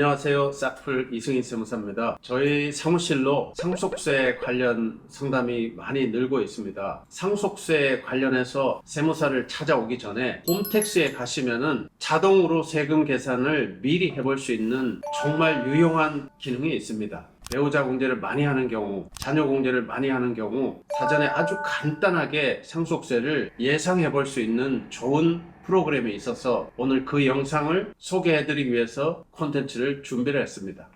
안녕하세요. 싹풀 이승인 세무사입니다. 저희 사무실로 상속세 관련 상담이 많이 늘고 있습니다. 상속세 관련해서 세무사를 찾아오기 전에 홈택스에 가시면은 자동으로 세금 계산을 미리 해볼 수 있는 정말 유용한 기능이 있습니다. 배우자 공제를 많이 하는 경우, 자녀 공제를 많이 하는 경우, 사전에 아주 간단하게 상속세를 예상해 볼 수 있는 좋은 프로그램이 있어서 오늘 그 영상을 소개해드리기 위해서 콘텐츠를 준비를 했습니다.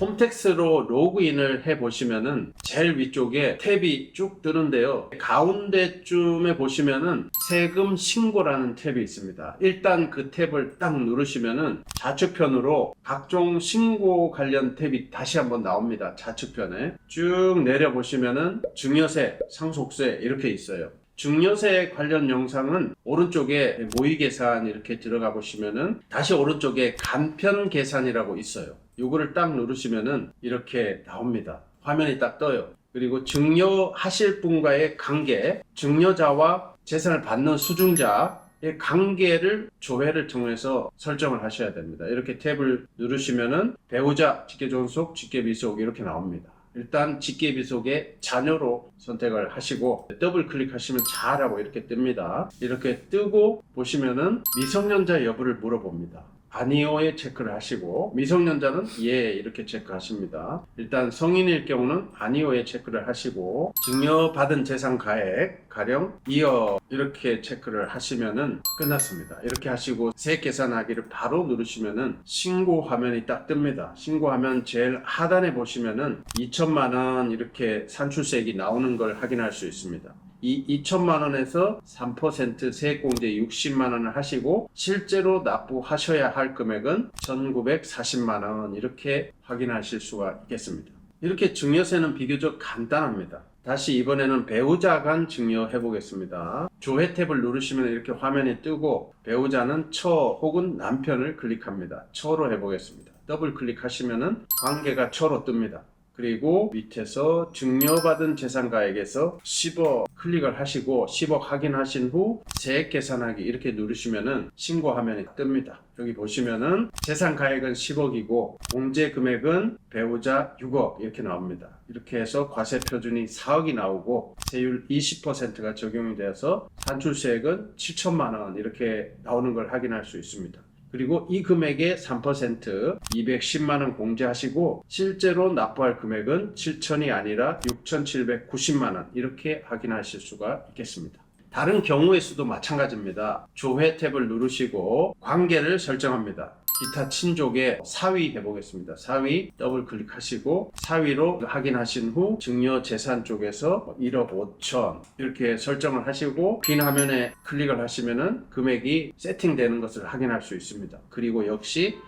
홈택스로 로그인을 해 보시면은 제일 위쪽에 탭이 쭉 뜨는데요. 가운데쯤에 보시면은 세금 신고라는 탭이 있습니다. 일단 그 탭을 딱 누르시면은 좌측편으로 각종 신고 관련 탭이 다시 한번 나옵니다. 좌측편에 쭉 내려 보시면은 증여세, 상속세 이렇게 있어요. 증여세 관련 영상은 오른쪽에 모의 계산 이렇게 들어가 보시면은 다시 오른쪽에 간편 계산이라고 있어요. 요거를 딱 누르시면은 이렇게 나옵니다. 화면이 딱 떠요. 그리고 증여하실 분과의 관계, 증여자와 재산을 받는 수중자의 관계를 조회를 통해서 설정을 하셔야 됩니다. 이렇게 탭을 누르시면은 배우자, 직계 존속, 직계비속 이렇게 나옵니다. 일단 직계비속의 자녀로 선택을 하시고 더블 클릭하시면 잘하고 이렇게 뜹니다. 이렇게 뜨고 보시면은 미성년자 여부를 물어봅니다. 아니오에 체크를 하시고 미성년자는 예 이렇게 체크하십니다. 일단 성인일 경우는 아니오에 체크를 하시고 증여받은 재산 가액 가령 2억 이렇게 체크를 하시면은 끝났습니다. 이렇게 하시고 세액 계산하기를 바로 누르시면은 신고 화면이 딱 뜹니다. 신고하면 제일 하단에 보시면은 2천만 원 이렇게 산출세액이 나오는 걸 확인할 수 있습니다. 이 2천만 원에서 3% 세액공제 60만 원을 하시고 실제로 납부하셔야 할 금액은 1,940만 원 이렇게 확인하실 수가 있겠습니다. 이렇게 증여세는 비교적 간단합니다. 다시 이번에는 배우자 간 증여 해 보겠습니다. 조회 탭을 누르시면 이렇게 화면이 뜨고 배우자는 처 혹은 남편을 클릭합니다. 처로 해 보겠습니다. 더블 클릭하시면은 관계가 처로 뜹니다. 그리고 밑에서 증여받은 재산가액에서 10억 클릭을 하시고 10억 확인하신 후 세액 계산하기 이렇게 누르시면은 신고 화면이 뜹니다. 여기 보시면은 재산 가액은 10억이고 공제 금액은 배우자 6억 이렇게 나옵니다. 이렇게 해서 과세 표준이 4억이 나오고 세율 20%가 적용이 되어서 산출세액은 7천만 원 이렇게 나오는 걸 확인할 수 있습니다. 그리고 이 금액의 3% 210만 원 공제하시고 실제로 납부할 금액은 7천이 아니라 6,790만 원 이렇게 확인하실 수가 있겠습니다. 다른 경우의 수도 마찬가지입니다. 조회 탭을 누르시고 관계를 설정합니다. 기타 친족에 사위 해보겠습니다. 사위 더블 클릭하시고 사위로 확인하신 후 증여 재산 쪽에서 1억 5천 이렇게 설정을 하시고 빈 화면에 클릭을 하시면은 금액이 세팅되는 것을 확인할 수 있습니다. 그리고 역시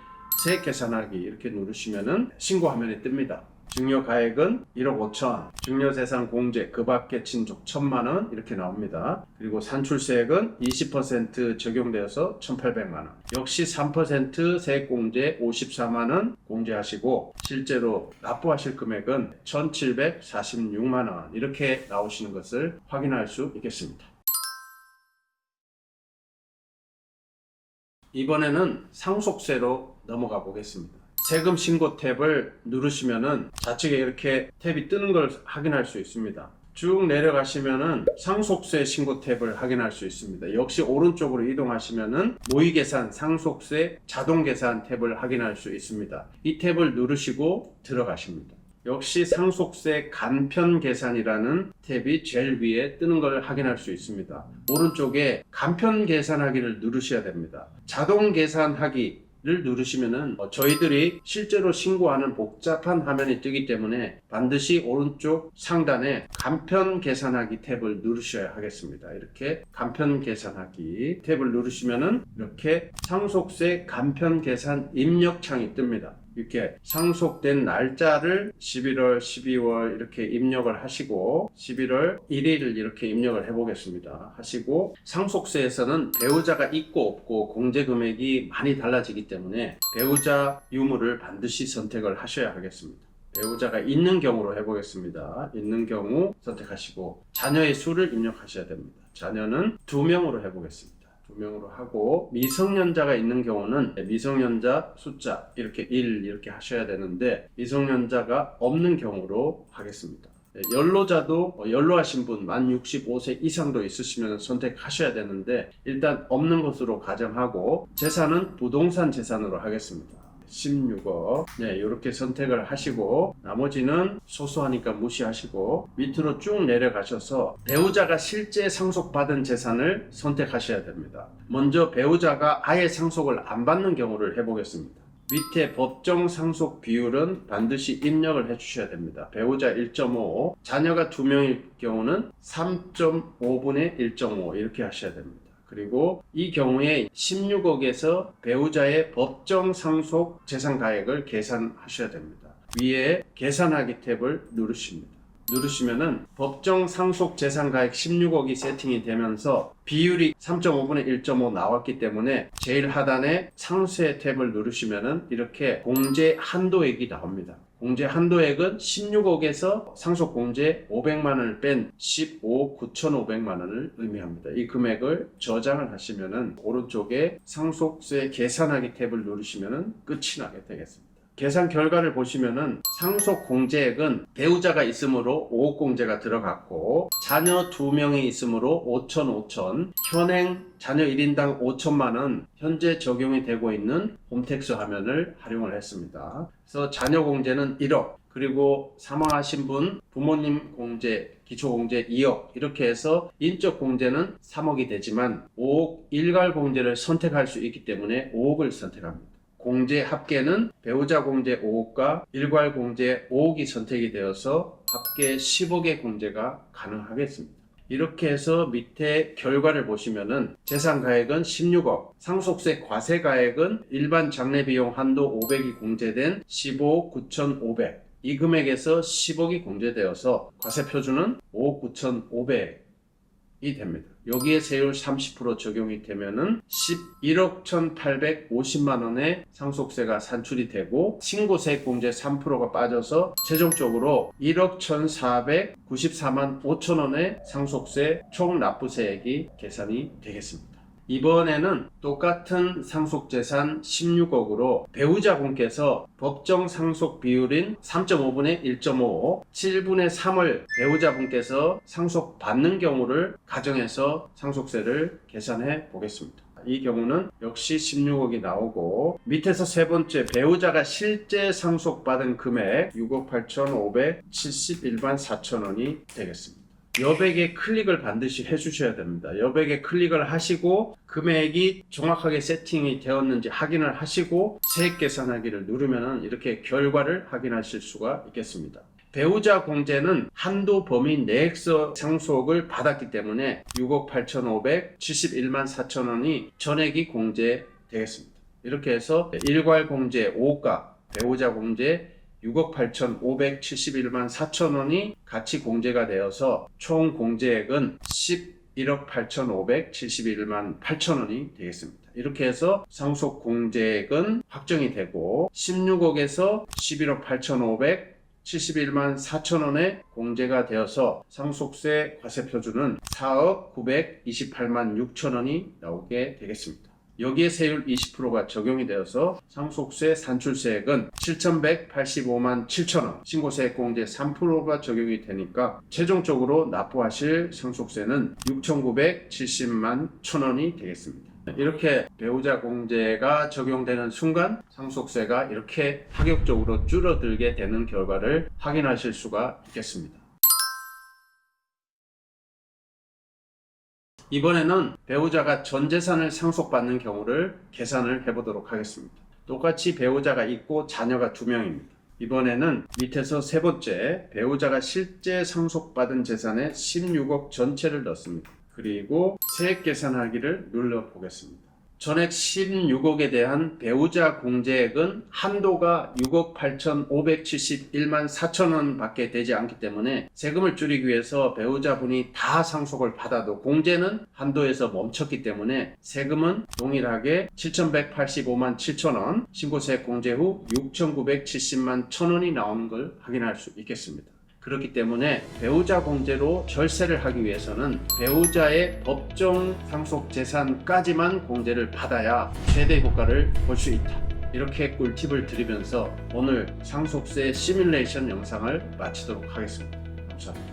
세액 계산하기 이렇게 누르시면은 신고 화면이 뜹니다. 증여 가액은 1억 5천, 증여 재산 공제 그 밖에 친족 1천만 원 이렇게 나옵니다. 그리고 산출세액은 20% 적용되어서 1,800만 원. 역시 3% 세액 공제 54만 원 공제하시고 실제로 납부하실 금액은 1,746만 원 이렇게 나오시는 것을 확인할 수 있겠습니다. 이번에는 상속세로 넘어가 보겠습니다. 세금 신고 탭을 누르시면은 좌측에 이렇게 탭이 뜨는 걸 확인할 수 있습니다. 쭉 내려가시면은 상속세 신고 탭을 확인할 수 있습니다. 역시 오른쪽으로 이동하시면은 모의 계산, 상속세, 자동 계산 탭을 확인할 수 있습니다. 이 탭을 누르시고 들어가십니다. 역시 상속세 간편 계산이라는 탭이 제일 위에 뜨는 걸 확인할 수 있습니다. 오른쪽에 간편 계산하기를 누르셔야 됩니다. 자동 계산하기 를 누르시면은 어, 저희들이 실제로 신고하는 복잡한 화면이 뜨기 때문에 반드시 오른쪽 상단에 간편 계산하기 탭을 누르셔야 하겠습니다. 이렇게 간편 계산하기 탭을 누르시면은 이렇게 상속세 간편 계산 입력 창이 뜹니다. 이렇게 상속된 날짜를 11월, 12월 이렇게 입력을 하시고 11월 1일 이렇게 입력을 해 보겠습니다. 하시고 상속세에서는 배우자가 있고 없고 공제 금액이 많이 달라지기 때문에 배우자 유무를 반드시 선택을 하셔야 하겠습니다. 배우자가 있는 경우로 해보겠습니다. 있는 경우 선택하시고 자녀의 수를 입력하셔야 됩니다. 자녀는 두 명으로 해보겠습니다. 두 명으로 하고 미성년자가 있는 경우는 미성년자 숫자 이렇게 1 이렇게 하셔야 되는데 미성년자가 없는 경우로 하겠습니다. 네, 연로자도 어, 연로하신 분 만 65세 이상도 있으시면 선택하셔야 되는데 일단 없는 것으로 가정하고 재산은 부동산 재산으로 하겠습니다. 16억. 네, 이렇게 선택을 하시고 나머지는 소소하니까 무시하시고 밑으로 쭉 내려가셔서 배우자가 실제 상속받은 재산을 선택하셔야 됩니다. 먼저 배우자가 아예 상속을 안 받는 경우를 해보겠습니다. 밑에 법정 상속 비율은 반드시 입력을 해 주셔야 됩니다. 배우자 1.5, 자녀가 2명일 경우는 3.5분의 1.5 이렇게 하셔야 됩니다. 그리고 이 경우에 16억에서 배우자의 법정 상속 재산 가액을 계산하셔야 됩니다. 위에 계산하기 탭을 누르십니다. 누르시면은 법정 상속 재산 가액 16억이 세팅이 되면서 비율이 3.5분의 1.5 나왔기 때문에 제일 하단에 상세 탭을 누르시면은 이렇게 공제 한도액이 나옵니다. 공제 한도액은 16억에서 상속 공제 500만 원을 뺀 15억 9,500만 원을 의미합니다. 이 금액을 저장을 하시면은 오른쪽에 상속세 계산하기 탭을 누르시면은 끝이 나게 되겠습니다. 계산 결과를 보시면은 상속 공제액은 배우자가 있으므로 5억 공제가 들어갔고 자녀 2명이 있으므로 5천 5천 현행 자녀 1인당 5천만 원 현재 적용이 되고 있는 홈택스 화면을 활용을 했습니다. 그래서 자녀 공제는 1억 그리고 사망하신 분 부모님 공제 기초공제 2억 이렇게 해서 인적 공제는 3억이 되지만 5억 일괄 공제를 선택할 수 있기 때문에 5억을 선택합니다. 공제 합계는 배우자 공제 5억과 일괄 공제 5억이 선택이 되어서 합계 10억의 공제가 가능하겠습니다. 이렇게 해서 밑에 결과를 보시면은 재산 가액은 16억, 상속세 과세 가액은 일반 장례 비용 한도 500이 공제된 15억 9,500. 이 금액에서 10억이 공제되어서 과세 표준은 5억 9,500 이 됩니다. 여기에 세율 30% 적용이 되면은 11억 1,850만 원의 상속세가 산출이 되고 신고세액 공제 3%가 빠져서 최종적으로 1억 1,494만 5천 원의 상속세 총 납부세액이 계산이 되겠습니다. 이번에는 똑같은 상속재산 16억으로 배우자분께서 법정 상속 비율인 3.5분의 1.5, 7분의 3을 배우자분께서 상속 받는 경우를 가정해서 상속세를 계산해 보겠습니다. 이 경우는 역시 16억이 나오고 밑에서 세 번째 배우자가 실제 상속받은 금액 6억 8,571만 4천 원이 되겠습니다. 여백에 클릭을 반드시 해주셔야 됩니다. 여백에 클릭을 하시고 금액이 정확하게 세팅이 되었는지 확인을 하시고 세액 계산하기를 누르면 이렇게 결과를 확인하실 수가 있겠습니다. 배우자 공제는 한도 범위 내액서 상속을 받았기 때문에 6억 8,571만 4천 원이 전액이 공제되겠습니다. 이렇게 해서 일괄 공제 5가 배우자 공제 6억 8,571만 4천 원이 같이 공제가 되어서 총 공제액은 11억 8,571만 8천 원이 되겠습니다. 이렇게 해서 상속 공제액은 확정이 되고 16억에서 11억 8,500 71만 4천 원의 공제가 되어서 상속세 과세 표준은 4억 928만 6천 원이 나오게 되겠습니다. 여기에 세율 20%가 적용이 되어서 상속세 산출세액은 7,185만 7천 원, 신고세액 공제 3%가 적용이 되니까 최종적으로 납부하실 상속세는 6,970만 1천 원이 되겠습니다. 이렇게 배우자 공제가 적용되는 순간 상속세가 이렇게 파격적으로 줄어들게 되는 결과를 확인하실 수가 있겠습니다. 이번에는 배우자가 전 재산을 상속받는 경우를 계산을 해보도록 하겠습니다. 똑같이 배우자가 있고 자녀가 두 명입니다. 이번에는 밑에서 세 번째 배우자가 실제 상속받은 재산의 16억 전체를 넣습니다. 그리고 세액 계산하기를 눌러 보겠습니다. 전액 16억에 대한 배우자 공제액은 한도가 6억 8,571만 4천 원 밖에 되지 않기 때문에 세금을 줄이기 위해서 배우자분이 다 상속을 받아도 공제는 한도에서 멈췄기 때문에 세금은 동일하게 7,185만 7천 원, 신고세액 공제 후 6,970만 1천 원이 나오는 걸 확인할 수 있겠습니다. 그렇기 때문에 배우자 공제로 절세를 하기 위해서는 배우자의 법정 상속 재산까지만 공제를 받아야 최대 효과를 볼 수 있다. 이렇게 꿀팁을 드리면서 오늘 상속세 시뮬레이션 영상을 마치도록 하겠습니다. 감사합니다.